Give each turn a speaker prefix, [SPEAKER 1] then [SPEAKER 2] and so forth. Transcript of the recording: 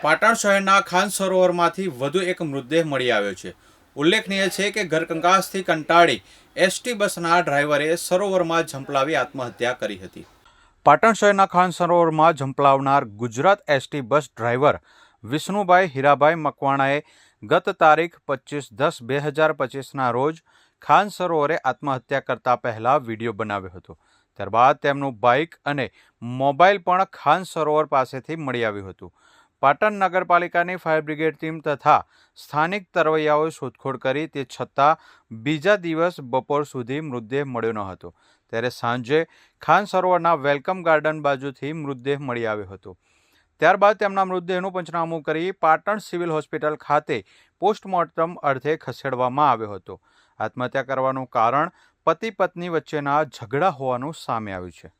[SPEAKER 1] પાટણ શહેરના ખાન સરોવરમાંથી વધુ એક મૃતદેહ મળી આવ્યો છે. ઉલ્લેખનીય છે કે ઘરકંકાસથી કંટાળી એસટી બસના ડ્રાઈવરે સરોવરમાં ઝંપલાવી આત્મહત્યા કરી હતી. પાટણ શહેરના ખાન સરોવરમાં ઝંપલાવનાર Gujarat ST bus driver Vishnubhai Hirabhai મકવાણાએ ગત તારીખ પચીસ દસ બે હજાર પચીસના રોજ ખાન સરોવરે આત્મહત્યા કરતા પહેલા વીડિયો બનાવ્યો હતો. ત્યારબાદ તેમનું બાઇક અને મોબાઈલ પણ ખાન સરોવર પાસેથી મળી આવ્યું હતું. પાટણ નગરપાલિકાની ફાયર બ્રિગેડ ટીમ તથા સ્થાનિક તરવૈયાઓએ શોધખોળ કરી તે છતાં બીજા દિવસ બપોર સુધી મૃતદેહ મળ્યો ન હતો. ત્યારે સાંજે ખાન સરોવરના વેલકમ ગાર્ડન બાજુથી મૃતદેહ મળી આવ્યો હતો. ત્યારબાદ તેમના મૃતદેહનું પંચનામું કરી પાટણ સિવિલ હોસ્પિટલ ખાતે પોસ્ટમોર્ટમ અર્થે ખસેડવામાં આવ્યો હતો. આત્મહત્યા કરવાનું કારણ પતિ પત્ની વચ્ચેના ઝઘડા હોવાનું સામે આવ્યું છે.